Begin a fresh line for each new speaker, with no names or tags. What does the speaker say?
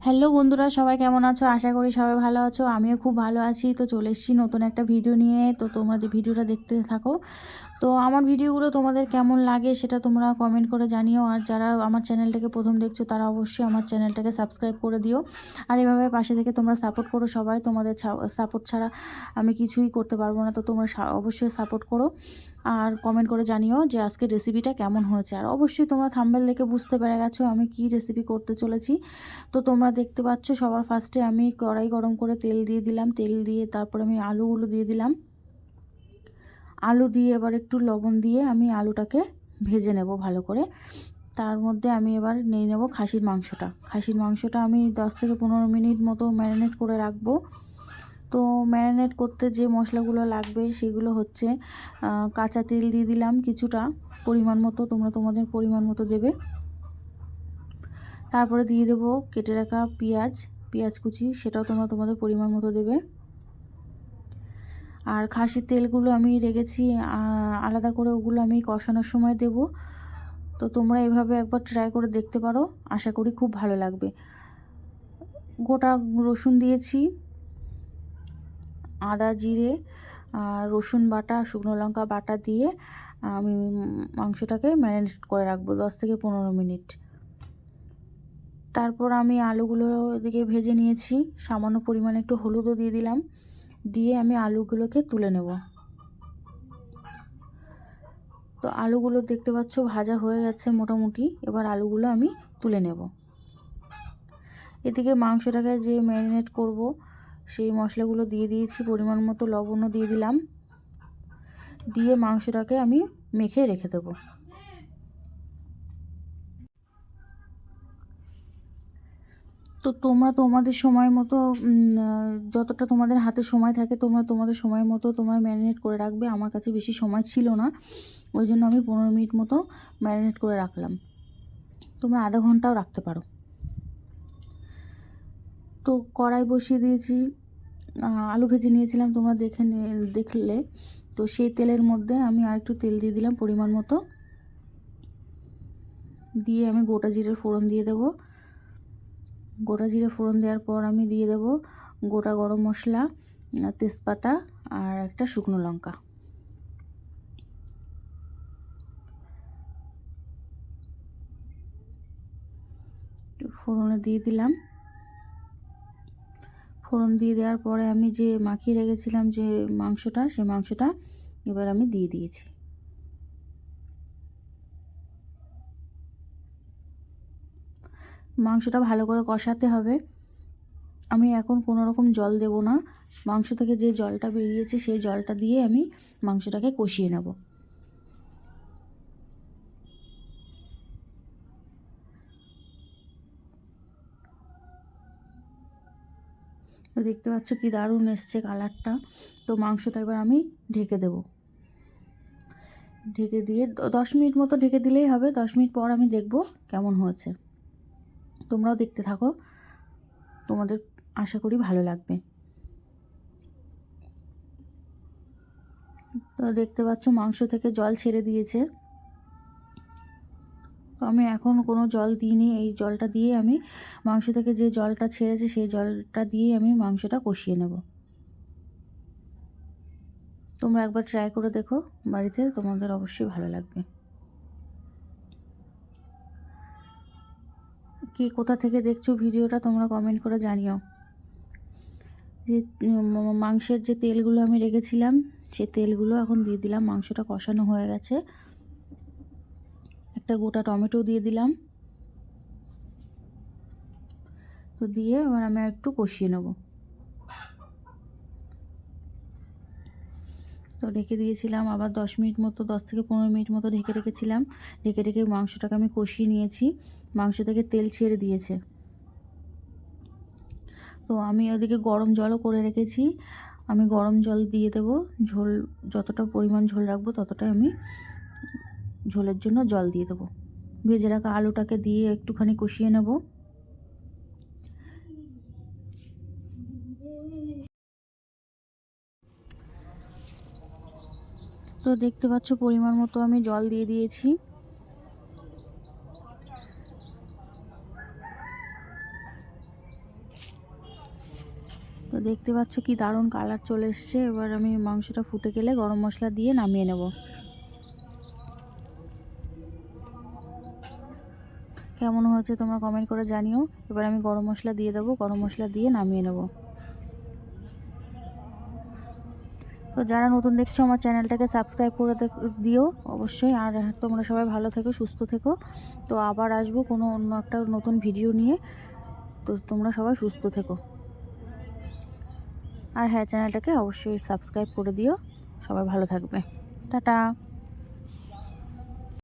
Hello বন্ধুরা, সবাই কেমন আছো? আশা করি সবাই ভালো আছো। আমিও খুব ভালো আছি। তো চলে এসেছি নতুন একটা ভিডিও নিয়ে। তো তোমরা ভিডিওটা দেখতে থাকো তো আমার ভিডিওগুলো তোমাদের কেমন লাগে সেটা তোমরা কমেন্ট করে জানিও। আর যারা আমার চ্যানেলটাকে প্রথম দেখছ, তারা অবশ্যই আমার চ্যানেলটাকে সাবস্ক্রাইব করে দিও। আর এভাবে পাশে থেকে তোমরা সাপোর্ট করো সবাই। তোমাদের সাপোর্ট ছাড়া আমি কিছুই করতে পারব না। তো তোমরা অবশ্যই সাপোর্ট করো। আর কমেন্ট করে জানিও যে আজকে রেসিপিটা কেমন হয়েছে। আর অবশ্যই তোমরা থাম্বেল দেখে বুঝতে পেরে গেছো আমি কি রেসিপি করতে চলেছি। তো তোমরা দেখতে পাচ্ছ সবার ফার্স্টে আমি কড়াই গরম করে তেল দিয়ে দিলাম। তেল দিয়ে তারপরে আমি আলুগুলো দিয়ে দিলাম। আলু দিয়ে এবার একটু লবণ দিয়ে আমি আলুটাকে ভেজে নেব ভালো করে। তার মধ্যে আমি এবার নিয়ে নেব খাসির মাংসটা। খাসির মাংসটা আমি দশ থেকে পনেরো মিনিট মতো ম্যারিনেট করে রাখব। তো ম্যারিনেট করতে যে মশলাগুলো লাগবে সেগুলো হচ্ছে কাঁচা তেল দিয়ে দিলাম কিছুটা। পরিমাণ মতো, তোমরা তোমাদের পরিমাণ মতো দেবে। তারপরে দিয়ে দেবো কেটে রাখা পেঁয়াজ পেঁয়াজ কুচি, সেটাও তোমরা তোমাদের পরিমাণ মতো দেবে। আর খাসির তেলগুলো আমি রেখেছি আলাদা করে ওগুলো আমি কষানোর সময় দেব। তো তোমরা এভাবে একবার ট্রাই করে দেখতে পারো, আশা করি খুব ভালো লাগবে। গোটা রসুন দিয়েছি, আদা, জিরে, আর রসুন বাটা, শুকনো লঙ্কা বাটা দিয়ে আমি মাংসটাকে ম্যারিনেট করে রাখব দশ থেকে পনেরো মিনিট। তারপর আমি আলুগুলো এদিকে ভেজে নিয়েছি, সামান্য পরিমাণে একটু হলুদও দিয়ে দিলাম। দিয়ে আমি আলুগুলোকে তুলে নেব। তো আলুগুলো দেখতে পাচ্ছ ভাজা হয়ে গেছে মোটামুটি। এবার আলুগুলো আমি তুলে নেব। এদিকে মাংসটাকে যে ম্যারিনেট করব, সেই মশলাগুলো দিয়ে দিয়েছি, পরিমাণ মতো লবণও দিয়ে দিলাম। দিয়ে মাংসটাকে আমি মেখে রেখে দেবো। তো তোমরা তোমাদের সময় মতো যতটা তোমাদের হাতে সময় থাকে তোমরা তোমাদের সময় মতো তোমরা ম্যারিনেট করে রাখবে। আমার কাছে বেশি সময় ছিল না, ওই জন্য আমি পনেরো মিনিট মতো ম্যারিনেট করে রাখলাম। তোমরা আধা ঘন্টাও রাখতে পারো। তো কড়াই বসিয়ে দিয়েছি আলু ভেজে নিয়েছিলাম, তোমরা দেখে দেখলে। তো সেই তেলের মধ্যে আমি আরেকটু তেল দিয়ে দিলাম পরিমাণ মতো। দিয়ে আমি গোটা জিরের ফোড়ন দিয়ে দেবো। গোটা জিরে ফোড়ন দেওয়ার পর আমি দিয়ে দেব গোটা গরম মশলা তেজপাতা আর একটা শুকনো লঙ্কা। ফোড়নে দিয়ে দিলাম। ফোড়ন দিয়ে দেওয়ার পরে আমি যে মাখিয়ে রেখেছিলাম যে মাংসটা সেই মাংসটা এবার আমি দিয়ে দিয়েছি। মাংসটা ভালো করে কষাতে হবে। আমি এখন কোনো রকম জল দেব না। মাংস থেকে যে জলটা বেরিয়েছে সেই জলটা দিয়ে আমি মাংসটাকে কষিয়ে নেব। দেখতে পাচ্ছ কি দারুণ এসছে কালারটা। তো মাংসটা এবার আমি ঢেকে দেব। ঢেকে দিয়ে দশ মিনিট মতো ঢেকে দিলেই হবে। দশ মিনিট পর আমি দেখব কেমন হয়েছে। তোমরাও দেখতে থাকো। তোমাদের আশা করি ভালো লাগবে। তো দেখতে পাচ্ছ, মাংস থেকে জল ছেড়ে দিয়েছে। তো আমি এখন কোনো জল দিইনি। এই জলটা দিয়ে আমি মাংস থেকে যে জলটা ছেড়েছে, সেই জলটা দিয়ে আমি মাংসটা কষিয়ে নেব। তোমরা একবার ট্রাই করে দেখো। বাড়িতে তোমাদের অবশ্যই ভালো লাগবে। কে, কোথা থেকে দেখছ ভিডিওটা তোমরা কমেন্ট করে জানিও। যে মাংসের যে তেলগুলো আমি রেখেছিলাম, সে তেলগুলো এখন দিয়ে দিলাম। মাংসটা কষানো হয়ে গেছে। একটা গোটা টমেটো দিয়ে দিলাম। তো দিয়ে এবার আমি একটু কষিয়ে নেব। তো ঢেকে দিয়েছিলাম আবার দশ মিনিট মতো, দশ থেকে পনেরো মিনিট মতো ঢেকে রেখেছিলাম। ঢেকে ঢেকে মাংসটাকে আমি কষিয়ে নিয়েছি। মাংস থেকে তেল ছেড়ে দিয়েছে। তো আমি ওদিকে গরম জলও করে রেখেছি। আমি গরম জল দিয়ে দেবো। ঝোল, যতটা পরিমাণ ঝোল রাখব ততটাই আমি ঝোলের জন্য জল দিয়ে দেবো। ভেজে রাখা আলুটাকে দিয়ে একটুখানি কষিয়ে নেব। তো দেখতে পাচ্ছ পরিমাণ মতো আমি জল দিয়ে দিয়েছি তো দেখতে পাচ্ছ কি দারুণ কালার চলে এসছে। এবার আমি মাংসটা ফুটে গেলে গরম মশলা দিয়ে নামিয়ে নেব। কেমন হয়েছে তোমরা কমেন্ট করে জানিও। এবার আমি গরম মশলা দিয়ে দেবো, গরম মশলা দিয়ে নামিয়ে নেব। তো যারা নতুন দেখছ আমার চ্যানেলটাকে সাবস্ক্রাইব করে দিও অবশ্যই। আর তোমরা সবাই ভালো থেকো, সুস্থ থেকো। তো আবার আসব কোনো অন্য একটা নতুন ভিডিও নিয়ে। তো তোমরা সবাই সুস্থ থেকো। আর হ্যাঁ চ্যানেলটাকে অবশ্যই সাবস্ক্রাইব করে দিও। সবাই ভালো থাকবে। টাটা।